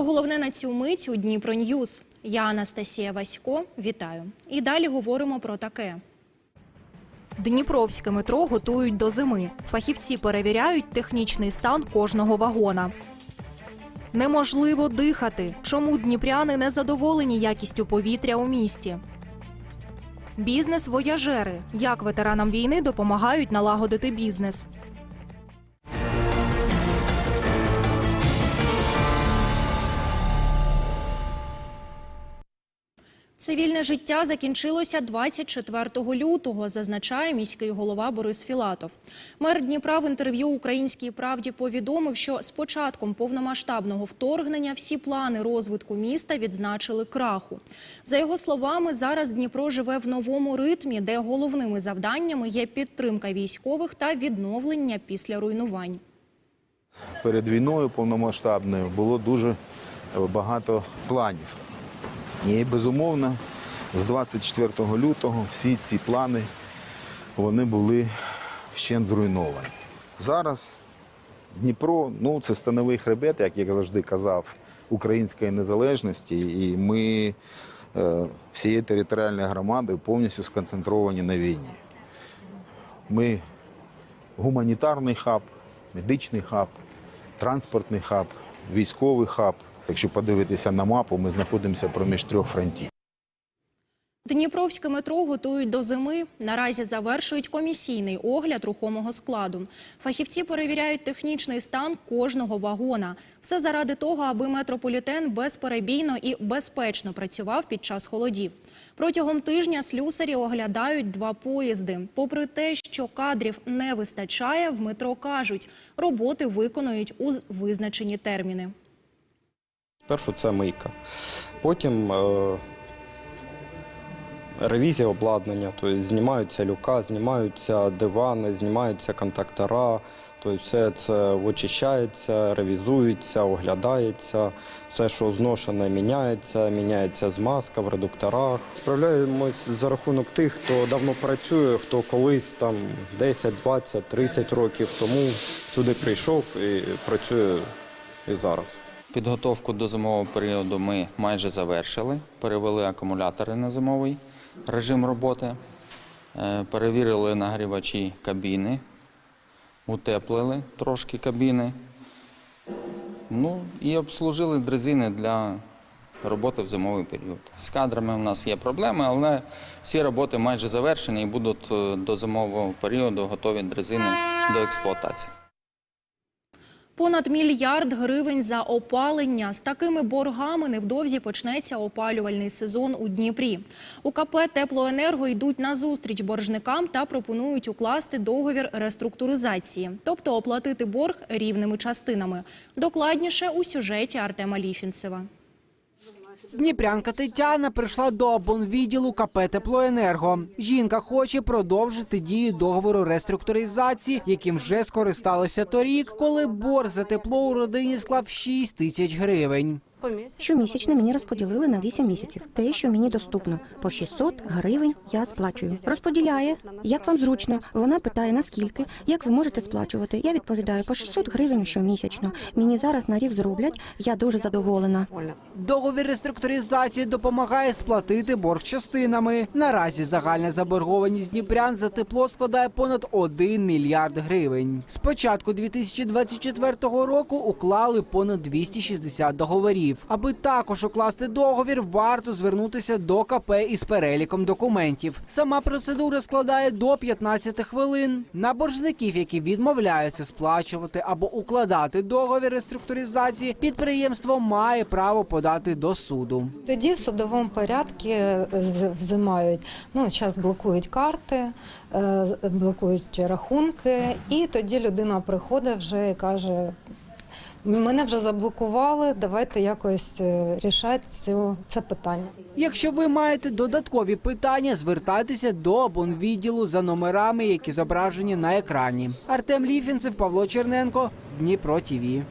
Про головне на цю мить у Дніпро Ньюз. Я Анастасія Васько. Вітаю. І далі говоримо про таке. Дніпровське метро готують до зими. Фахівці перевіряють технічний стан кожного вагона. Неможливо дихати. Чому дніпряни не задоволені якістю повітря у місті? Бізнес-вояжери. Як ветеранам війни допомагають налагодити бізнес? Цивільне життя закінчилося 24 лютого, зазначає міський голова Борис Філатов. Мер Дніпра в інтерв'ю Українській правді повідомив, що з початком повномасштабного вторгнення всі плани розвитку міста відзначили краху. За його словами, зараз Дніпро живе в новому ритмі, де головними завданнями є підтримка військових та відновлення після руйнувань. перед війною повномасштабною було дуже багато планів. І безумовно, з 24 лютого всі ці плани вони були вщент зруйновані. Зараз Дніпро ну, це становий хребет, як я завжди казав, української незалежності, і ми е, всією територіальною громадою повністю сконцентровані на війні. Ми гуманітарний хаб, медичний хаб, транспортний хаб, військовий хаб. Якщо подивитися на мапу, ми знаходимося проміж трьох фронтів. Дніпровське метро готують до зими. Наразі завершують комісійний огляд рухомого складу. Фахівці перевіряють технічний стан кожного вагона. Все заради того, аби метрополітен безперебійно і безпечно працював під час холодів. Протягом тижня слюсарі оглядають два поїзди. Попри те, що кадрів не вистачає, в метро кажуть, роботи виконують у визначені терміни. Першу це мийка. Потім е, ревізія обладнання, тобто знімаються люка, знімаються дивани, знімаються контактора, тобто все це очищається, ревізується, оглядається, все, що зношене, міняється, міняється змазка в редукторах. Справляємось за рахунок тих, хто давно працює, хто колись там 10, 20, 30 років тому сюди прийшов і працює і зараз. Підготовку до зимового періоду ми майже завершили. Перевели акумулятори на зимовий режим роботи, е, перевірили нагрівачі кабіни, утеплили трошки кабіни. Ну і обслужили дрезини для роботи в зимовий період. З кадрами у нас є проблеми, але всі роботи майже завершені і будуть е, до зимового періоду готові дрезини до експлуатації. Понад мільярд гривень за опалення. З такими боргами невдовзі почнеться опалювальний сезон у Дніпрі. У КП «Теплоенерго» йдуть на зустріч боржникам та пропонують укласти договір реструктуризації, тобто оплатити борг рівними частинами. Докладніше у сюжеті Артема Ліфінцева. Дніпрянка Тетяна прийшла до обонвідділу КП «Теплоенерго». Жінка хоче продовжити дію договору реструктуризації, яким вже скористалися торік, коли борг за тепло у родині склав 6 тисяч гривень. Щомісячно мені розподілили на 8 місяців. Те, що мені доступно, по 600 гривень я сплачую. Розподіляє, як вам зручно. Вона питає наскільки, як ви можете сплачувати. Я відповідаю по 600 гривень щомісячно. Мені зараз на рік зроблять. Я дуже задоволена. Договір реструктуризації допомагає сплатити борг частинами. Наразі загальна заборгованість Дніпрян за тепло складає понад 1 мільярд гривень. З початку 2024 року уклали понад 260 договорів. Аби також укласти договір, варто звернутися до КП із переліком документів. Сама процедура складає до 15 хвилин. На боржників, які відмовляються сплачувати або укладати договір реструктуризації, підприємство має право подати до суду. Тоді в судовому порядку взимають, ну, зараз блокують карти, е, блокують рахунки, і тоді людина приходить вже і каже, мене вже заблокували, давайте якось е, рішати цю, це питання. Якщо ви маєте додаткові питання, звертайтеся до обонвідділу за номерами, які зображені на екрані. Артем Ліфінцев, Павло Черненко, Дніпро ТІВІ.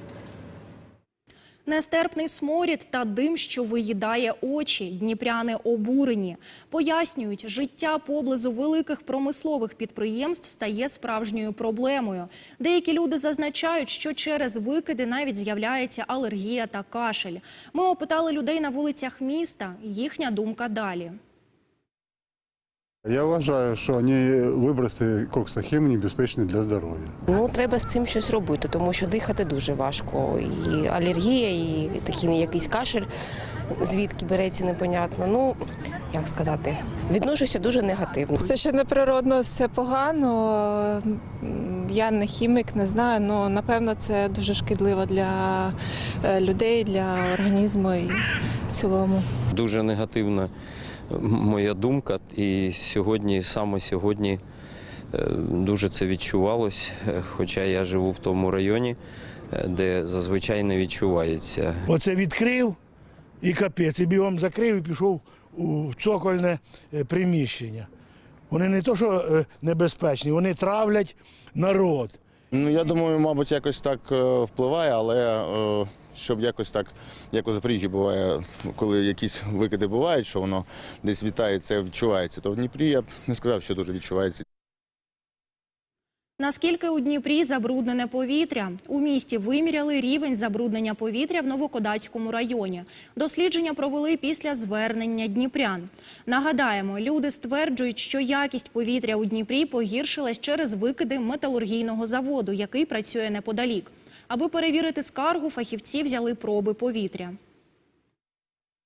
Нестерпний сморід та дим, що виїдає очі. Дніпряни обурені. Пояснюють, життя поблизу великих промислових підприємств стає справжньою проблемою. Деякі люди зазначають, що через викиди навіть з'являється алергія та кашель. Ми опитали людей на вулицях міста. Їхня думка далі. Я вважаю, що вони виброси коксохім небезпечні для здоров'я. Ну, треба з цим щось робити, тому що дихати дуже важко. І алергія, і такий якийсь кашель, звідки береться, непонятно. Ну, як сказати, відношуся дуже негативно. Все, що неприродно, все погано. Я не хімік, не знаю, але напевно це дуже шкідливо для е, людей, для організму і в цілому. дуже негативна моя думка. І сьогодні, саме сьогодні, е, дуже це відчувалось. Е, Хоча я живу в тому районі, е, де зазвичай не відчувається. Оце відкрив і капець, і бігом закрив і пішов у цокольне приміщення. Вони не то, що небезпечні, вони травлять народ. Ну, я думаю, мабуть, якось так е, впливає, але е, щоб якось так, як у Запоріжжі буває, коли якісь викиди бувають, що воно десь вітається, відчувається, то в Дніпрі я б не сказав, що дуже відчувається. Наскільки у Дніпрі забруднене повітря? У місті виміряли рівень забруднення повітря в Новокодацькому районі. Дослідження провели після звернення дніпрян. Нагадаємо, люди стверджують, що якість повітря у Дніпрі погіршилась через викиди металургійного заводу, який працює неподалік. Аби перевірити скаргу, фахівці взяли проби повітря.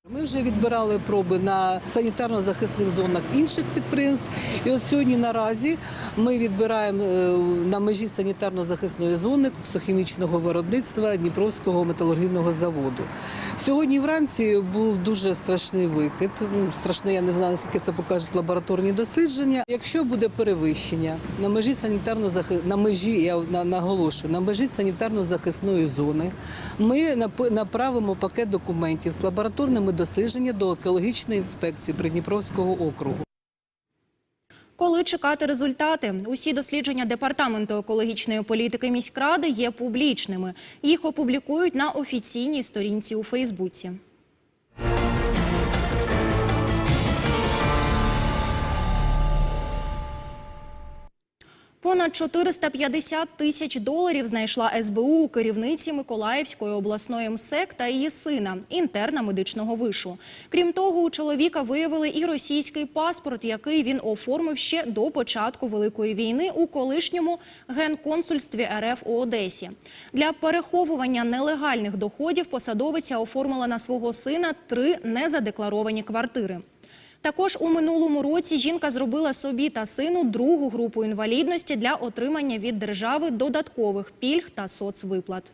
Ми вже відбирали проби на санітарно-захисних зонах інших підприємств. І от сьогодні наразі ми відбираємо е, на межі санітарно-захисної зони коксохімічного виробництва Дніпровського металургійного заводу. Сьогодні вранці був дуже страшний викид. Ну, страшний, я не знаю, наскільки це покажуть лабораторні дослідження. Якщо буде перевищення на межі санітарно на межі, я на- наголошую, на межі санітарно-захисної зони, ми направимо пакет документів з лабораторними дослідженнями до екологічної інспекції Придніпровського округу. Коли чекати результати? Усі дослідження департаменту екологічної політики міськради є публічними. Їх опублікують на офіційній сторінці у Фейсбуці. Понад 450 тисяч доларів знайшла СБУ у керівниці Миколаївської обласної МСЕК та її сина, інтерна медичного вишу. Крім того, у чоловіка виявили і російський паспорт, який він оформив ще до початку Великої війни у колишньому генконсульстві РФ у Одесі. Для переховування нелегальних доходів посадовиця оформила на свого сина три незадекларовані квартири. Також у минулому році жінка зробила собі та сину другу групу інвалідності для отримання від держави додаткових пільг та соцвиплат.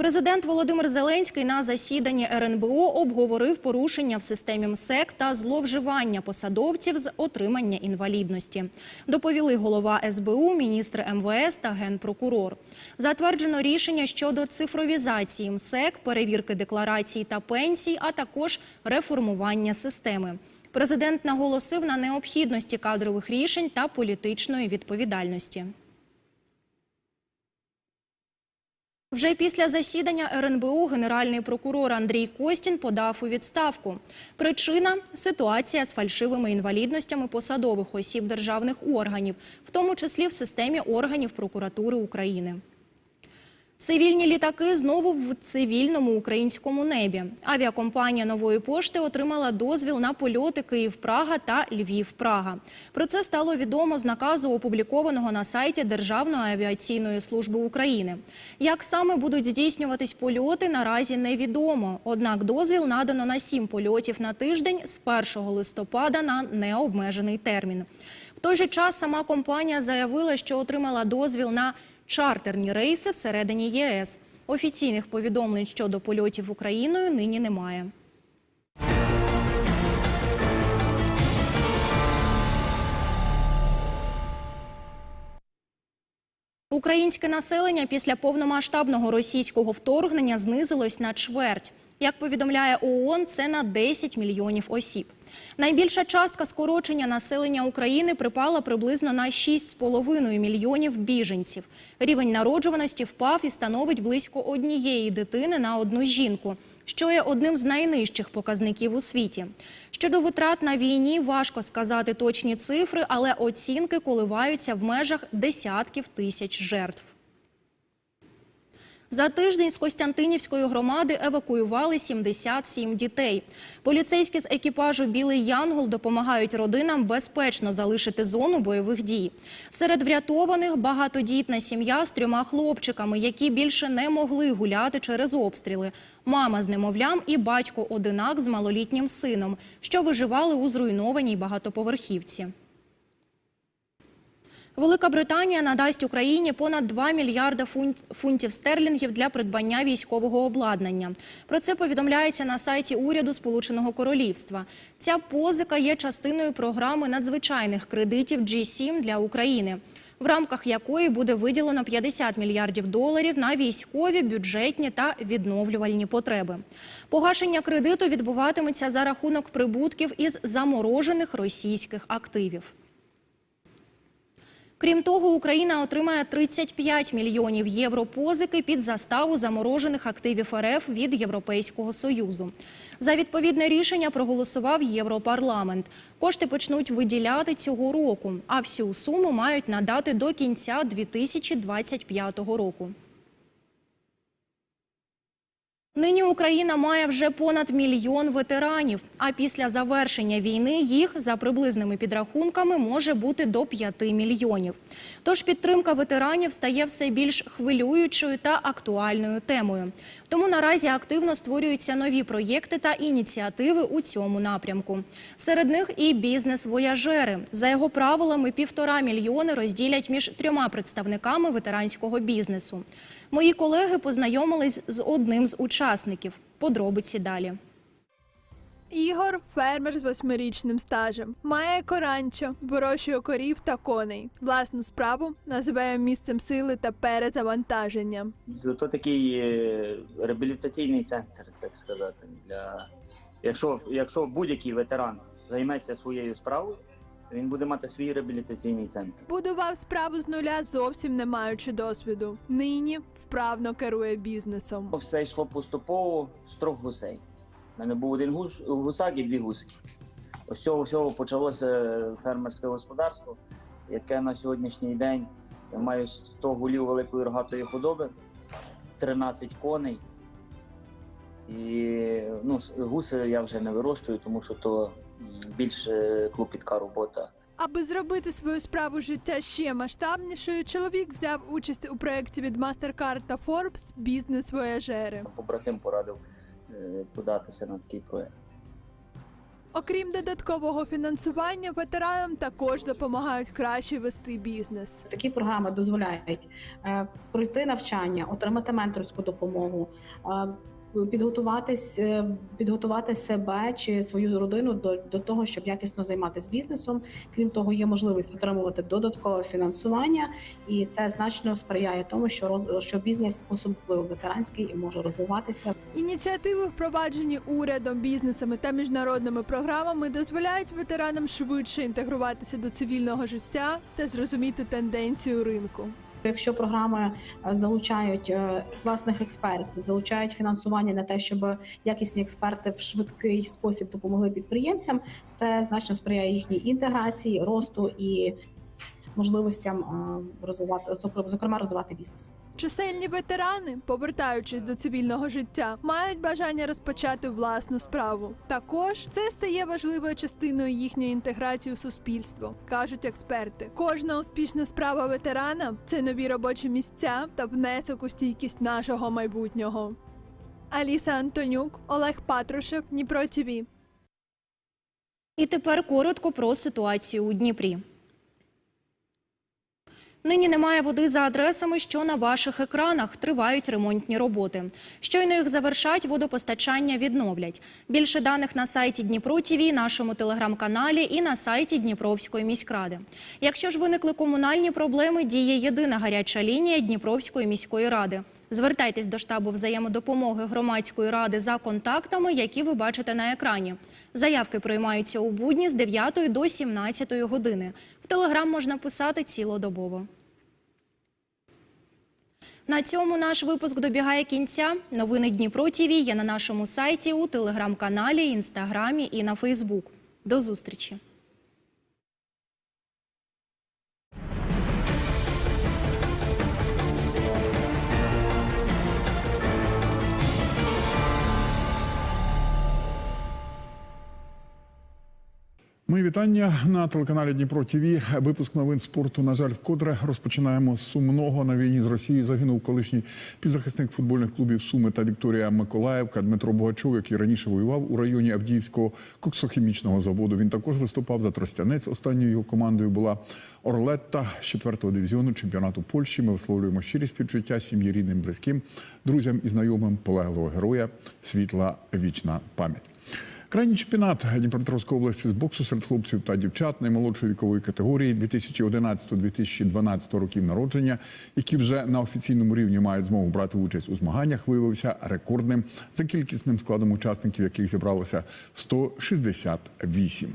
Президент Володимир Зеленський на засіданні РНБО обговорив порушення в системі МСЕК та зловживання посадовців з отримання інвалідності. Доповіли голова СБУ, міністр МВС та генпрокурор. Затверджено рішення щодо цифровізації МСЕК, перевірки декларацій та пенсій, а також реформування системи. Президент наголосив на необхідності кадрових рішень та політичної відповідальності. Вже після засідання РНБУ генеральний прокурор Андрій Костін подав у відставку. Причина – ситуація з фальшивими інвалідностями посадових осіб державних органів, в тому числі в системі органів прокуратури України. Цивільні літаки знову в цивільному українському небі. Авіакомпанія нової пошти отримала дозвіл на польоти Київ-Прага та Львів-Прага. Про це стало відомо з наказу, опублікованого на сайті Державної авіаційної служби України. Як саме будуть здійснюватись польоти, наразі невідомо. Однак дозвіл надано на сім польотів на тиждень з 1 листопада на необмежений термін. В той же час сама компанія заявила, що отримала дозвіл на чартерні рейси всередині ЄС. Офіційних повідомлень щодо польотів Україною нині немає. Українське населення після повномасштабного російського вторгнення знизилось на чверть. Як повідомляє ООН, це на 10 мільйонів осіб. Найбільша частка скорочення населення України припала приблизно на 6,5 мільйонів біженців. Рівень народжуваності впав і становить близько однієї дитини на одну жінку, що є одним з найнижчих показників у світі. Щодо витрат на війні важко сказати точні цифри, але оцінки коливаються в межах десятків тисяч жертв. За тиждень з Костянтинівської громади евакуювали 77 дітей. Поліцейські з екіпажу Білий Янгол допомагають родинам безпечно залишити зону бойових дій. Серед врятованих багатодітна сім'я з трьома хлопчиками, які більше не могли гуляти через обстріли. Мама з немовлям і батько одинак з малолітнім сином, що виживали у зруйнованій багатоповерхівці. Велика Британія надасть Україні понад 2 мільярда фунтів стерлінгів для придбання військового обладнання. Про це повідомляється на сайті уряду Сполученого Королівства. Ця позика є частиною програми надзвичайних кредитів G7 для України, в рамках якої буде виділено 50 мільярдів доларів на військові, бюджетні та відновлювальні потреби. Погашення кредиту відбуватиметься за рахунок прибутків із заморожених російських активів. Крім того, Україна отримає 35 мільйонів євро позики під заставу заморожених активів РФ від Європейського Союзу. За відповідне рішення проголосував Європарламент. Кошти почнуть виділяти цього року, а всю суму мають надати до кінця 2025 року. Нині Україна має вже понад мільйон ветеранів. А після завершення війни їх за приблизними підрахунками може бути до 5 мільйонів. Тож підтримка ветеранів стає все більш хвилюючою та актуальною темою. Тому наразі активно створюються нові проєкти та ініціативи у цьому напрямку. Серед них і бізнес-вояжери. За його правилами, півтора мільйони розділять між трьома представниками ветеранського бізнесу. Мої колеги познайомились з одним з учасників. Подробиці далі. Ігор фермер з восьмирічним стажем. Має коранчо, вирощує корів та коней. Власну справу називає місцем сили та перезавантаження. То такий е, реабілітаційний центр, так сказати. Для... Якщо, якщо будь-який ветеран займеться своєю справою, він буде мати свій реабілітаційний центр. Будував справу з нуля, зовсім не маючи досвіду. Нині вправно керує бізнесом. Все йшло поступово з трьох гусей. У мене був один гус, гусак і дві гуски. Ось цього всього почалося фермерське господарство, яке на сьогоднішній день я маю 100 гулів великої рогатої худоби, 13 коней. І ну, гуси я вже не вирощую, тому що то більш е, клопітка робота. Аби зробити свою справу життя ще масштабнішою, чоловік взяв участь у проєкті від MasterCard та Forbes Бізнес-вояжери. Побратим порадив податися на такий проект. Окрім додаткового фінансування, ветеранам також допомагають краще вести бізнес. Такі програми дозволяють е, пройти навчання, отримати менторську допомогу, е, підготуватись, е, підготувати себе чи свою родину до, до того, щоб якісно займатися бізнесом. Крім того, є можливість отримувати додаткове фінансування, і це значно сприяє тому, що роз, що бізнес, особливо ветеранський, і може розвиватися. Ініціативи, впроваджені урядом, бізнесами та міжнародними програмами, дозволяють ветеранам швидше інтегруватися до цивільного життя та зрозуміти тенденцію ринку. Якщо програми е, залучають е, власних експертів, залучають фінансування на те, щоб якісні експерти в швидкий спосіб допомогли підприємцям, це значно сприяє їхній інтеграції, росту і можливостям е, розвивати зокрема розвивати бізнес. Чисельні ветерани, повертаючись до цивільного життя, мають бажання розпочати власну справу. Також це стає важливою частиною їхньої інтеграції у суспільство, кажуть експерти. Кожна успішна справа ветерана це нові робочі місця та внесок у стійкість нашого майбутнього. Аліса Антонюк, Олег Патрушев, Дніпро ТІВІ. І тепер коротко про ситуацію у Дніпрі. Нині немає води за адресами, що на ваших екранах тривають ремонтні роботи. Щойно їх завершать, водопостачання відновлять. Більше даних на сайті Дніпро ТІВІ, нашому телеграм-каналі і на сайті Дніпровської міськради. Якщо ж виникли комунальні проблеми, діє єдина гаряча лінія Дніпровської міської ради. Звертайтесь до штабу взаємодопомоги громадської ради за контактами, які ви бачите на екрані. Заявки приймаються у будні з 9 до 17 години. Телеграм можна писати цілодобово. На цьому наш випуск добігає кінця. Новини Дніпро ТІВІ є на нашому сайті, у телеграм-каналі, інстаграмі і на Фейсбук. До зустрічі! Мої вітання на телеканалі Дніпро ТІВІ. Випуск новин спорту. На жаль, вкотре розпочинаємо сумного на війні з Росією. Загинув колишній півзахисник футбольних клубів Суми та Вікторія Миколаївка Дмитро Богачов, який раніше воював у районі Авдіївського коксохімічного заводу. Він також виступав за Тростянець. Останньою його командою була Орлетта з 4-го дивізіону чемпіонату Польщі. Ми висловлюємо щирі співчуття сім'ї рідним, близьким, друзям і знайомим полеглого героя. Світла вічна пам'ять. Крайній чемпіонат Дніпропетровської області з боксу серед хлопців та дівчат наймолодшої вікової категорії 2011-2012 років народження, які вже на офіційному рівні мають змогу брати участь у змаганнях, виявився рекордним за кількісним складом учасників, яких зібралося 168.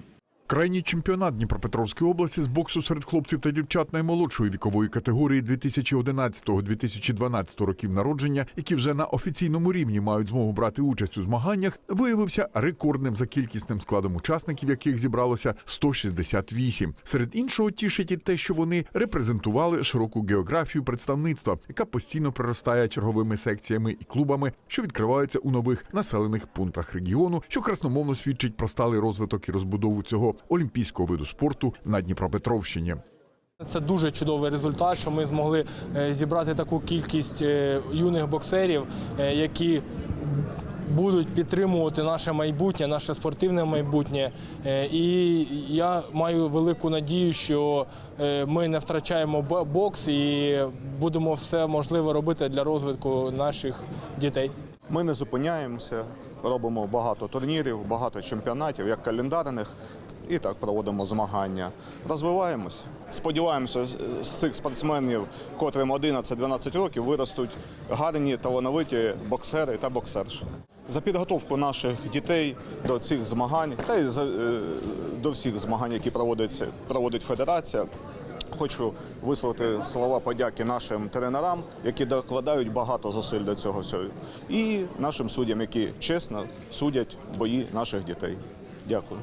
Крайній чемпіонат Дніпропетровської області з боксу серед хлопців та дівчат наймолодшої вікової категорії 2011-2012 років народження, які вже на офіційному рівні мають змогу брати участь у змаганнях, виявився рекордним за кількісним складом учасників, яких зібралося 168. Серед іншого тішить і те, що вони репрезентували широку географію представництва, яка постійно приростає черговими секціями і клубами, що відкриваються у нових населених пунктах регіону, що красномовно свідчить про сталий розвиток і розбудову цього олімпійського виду спорту на Дніпропетровщині. Це дуже чудовий результат, що ми змогли е, зібрати таку кількість е, юних боксерів, е, які будуть підтримувати наше майбутнє, наше спортивне майбутнє. І я маю велику надію, що ми не втрачаємо бокс і будемо все можливе робити для розвитку наших дітей. Ми не зупиняємося, робимо багато турнірів, багато чемпіонатів, як календарних, і так проводимо змагання. Розвиваємось. Сподіваємося, з- цих спортсменів, котрим 11-12 років, виростуть гарні талановиті боксери та боксерші. За підготовку наших дітей до цих змагань та й е, до всіх змагань, які проводиться, проводить федерація. Хочу висловити слова подяки нашим тренерам, які докладають багато зусиль до цього всього, і нашим суддям, які чесно судять бої наших дітей. Дякую.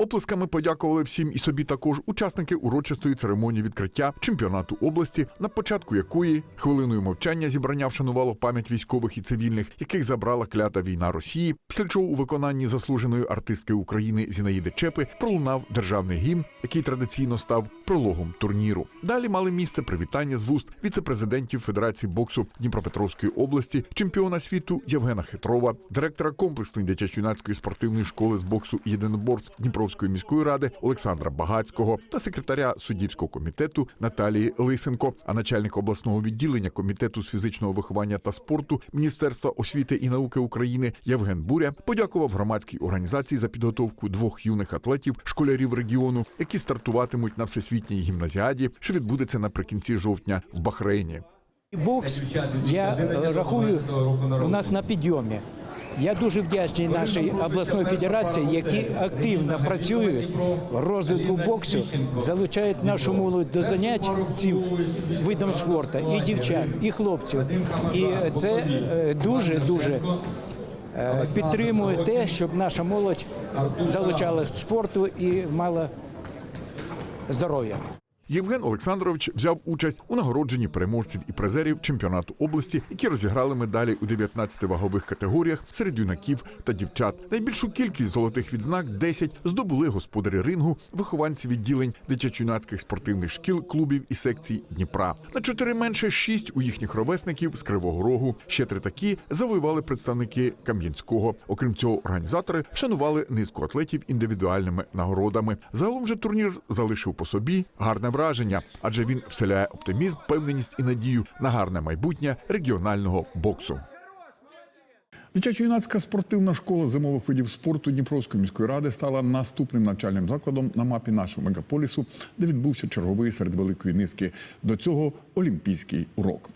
Оплесками подякували всім і собі також учасники урочистої церемонії відкриття чемпіонату області, на початку якої хвилиною мовчання зібрання вшанувало пам'ять військових і цивільних, яких забрала клята війна Росії. Після чого у виконанні заслуженої артистки України Зінаїди Чепи пролунав державний гімн, який традиційно став прологом турніру. Далі мали місце привітання з вуст віце-президентів Федерації боксу Дніпропетровської області, чемпіона світу Євгена Хитрова, директора комплексної дитячо-юнацької спортивної школи з боксу і єдиноборств Дніпровської міської ради Олександра Багацького та секретаря суддівського комітету Наталії Лисенко, а начальник обласного відділення комітету з фізичного виховання та спорту Міністерства освіти і науки України Євген Буря подякував громадській організації за підготовку двох юних атлетів, школярів регіону, які стартуватимуть на всесвітній гімназіаді, що відбудеться наприкінці жовтня в Бахрейні. Бокс я рахую у нас на підйомі. Я дуже вдячний нашій обласної федерації, які активно працюють в розвитку боксу, залучають нашу молодь до занять цим видом спорту, і дівчат, і хлопців. І це дуже дуже підтримує те, щоб наша молодь залучалася спорту і мала здоров'я. Євген Олександрович взяв участь у нагородженні переможців і призерів чемпіонату області, які розіграли медалі у 19 вагових категоріях серед юнаків та дівчат. Найбільшу кількість золотих відзнак 10 здобули господарі рингу, вихованці відділень дитячо-юнацьких спортивних шкіл, клубів і секцій Дніпра. На чотири менше шість у їхніх ровесників з Кривого Рогу. Ще три такі завоювали представники Кам'янського. Окрім цього, організатори вшанували низку атлетів індивідуальними нагородами. Загалом же турнір залишив по собі гарне враження, адже він вселяє оптимізм, певненість і надію на гарне майбутнє регіонального боксу. Дитячо-юнацька спортивна школа зимових видів спорту Дніпровської міської ради стала наступним навчальним закладом на мапі нашого мегаполісу, де відбувся черговий серед великої низки до цього олімпійський урок.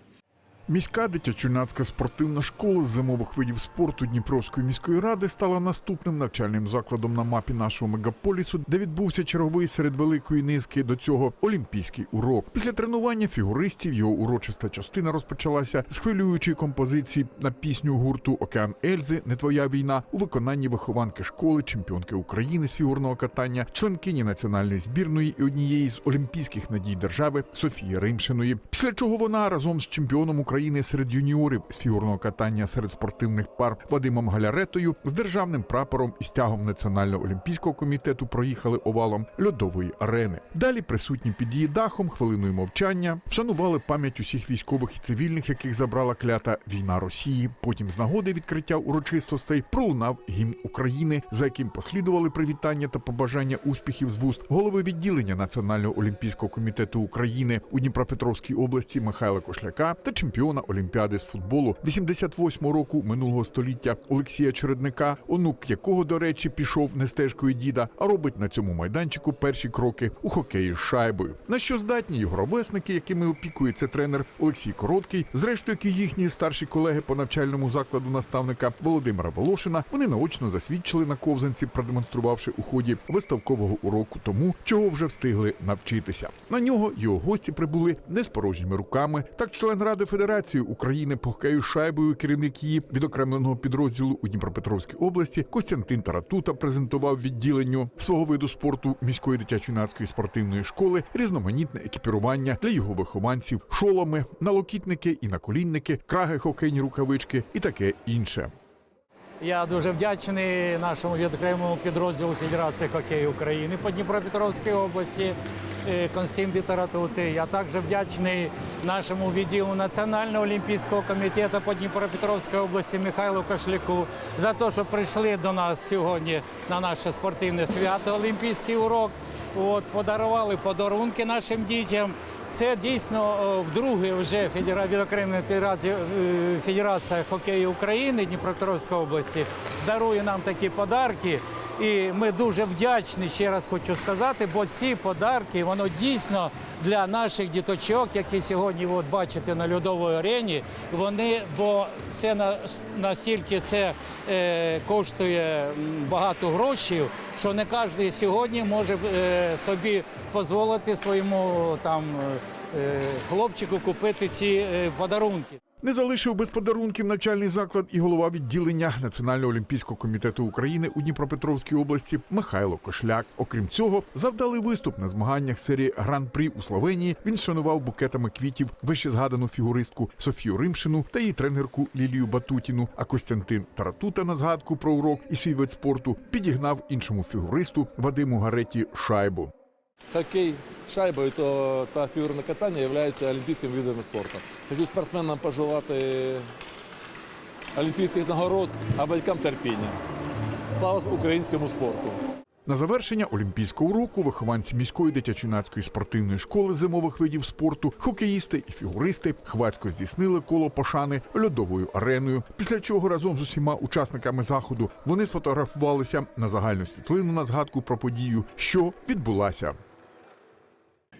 Міська дитячо-юнацька спортивна школа з зимових видів спорту Дніпровської міської ради стала наступним навчальним закладом на мапі нашого мегаполісу, де відбувся черговий серед великої низки до цього олімпійський урок. Після тренування фігуристів його урочиста частина розпочалася з хвилюючої композиції на пісню гурту Океан Ельзи Не твоя війна у виконанні вихованки школи, чемпіонки України з фігурного катання, членкині національної збірної і однієї з олімпійських надій держави Софії Римшиної. Після чого вона разом з чемпіоном України серед юніорів з фігурного катання серед спортивних пар Вадимом Галяретою з державним прапором і стягом Національного олімпійського комітету проїхали овалом льодової арени. Далі присутні під її дахом хвилиною мовчання вшанували пам'ять усіх військових і цивільних, яких забрала клята війна Росії. Потім з нагоди відкриття урочистостей пролунав гімн України, за яким послідували привітання та побажання успіхів з вуст голови відділення Національного олімпійського комітету України у Дніпропетровській області Михайла Кошляка та чемпіона Олімпіади з футболу 88-го року минулого століття Олексія Чередника, онук якого, до речі, пішов не стежкою діда, а робить на цьому майданчику перші кроки у хокеї з шайбою. На що здатні його ровесники, якими опікується тренер Олексій Короткий, зрештою, як і їхні старші колеги по навчальному закладу наставника Володимира Волошина, вони наочно засвідчили на ковзанці, продемонструвавши у ході виставкового уроку тому, чого вже встигли навчитися. На нього його гості прибули не з порожніми руками. Так, член ради Федерації України по хокею шайбою, керівник її відокремленого підрозділу у Дніпропетровській області Костянтин Таратута презентував відділенню свого виду спорту міської дитячо-юнацької спортивної школи різноманітне екіпірування для його вихованців, шоломи, налокітники і наколінники, краги, хокейні рукавички і таке інше. Я дуже вдячний нашому відокремому підрозділу Федерації хокею України по Дніпропетровській області е, Константин Таратути. Я також вдячний нашому відділу Національного олімпійського комітету по Дніпропетровській області Михайлу Кашляку за те, що прийшли до нас сьогодні на наше спортивне свято Олімпійський урок. От, подарували подарунки нашим дітям. Це дійсно вдруге вже відокремлена е, Федерація хокею України Дніпропетровської області дарує нам такі подарки. І ми дуже вдячні, ще раз хочу сказати, бо ці подарки воно дійсно для наших діточок, які сьогодні от бачите на льодовій арені. Вони, бо це на настільки це е, коштує багато грошей, що не кожен сьогодні може е, собі дозволити своєму там е, хлопчику купити ці е, подарунки. Не залишив без подарунків навчальний заклад і голова відділення Національного олімпійського комітету України у Дніпропетровській області Михайло Кошляк. Окрім цього, завдали виступ на змаганнях серії Гран-прі у Словенії. Він шанував букетами квітів вище згадану фігуристку Софію Римшину та її тренерку Лілію Батутіну. А Костянтин Таратута на згадку про урок і свій вид спорту підігнав іншому фігуристу Вадиму Гареті шайбу. Хоккей шайбою, то та фігурне катання є олімпійським видом спорту. Хочу спортсменам пожелати олімпійських нагород, а батькам терпіння. Слава українському спорту! На завершення олімпійського року вихованці міської дитячо-юнацької спортивної школи зимових видів спорту, хокеїсти і фігуристи хвацько здійснили коло пошани льодовою ареною. Після чого разом з усіма учасниками заходу вони сфотографувалися на загальну світлину на згадку про подію, що відбулася.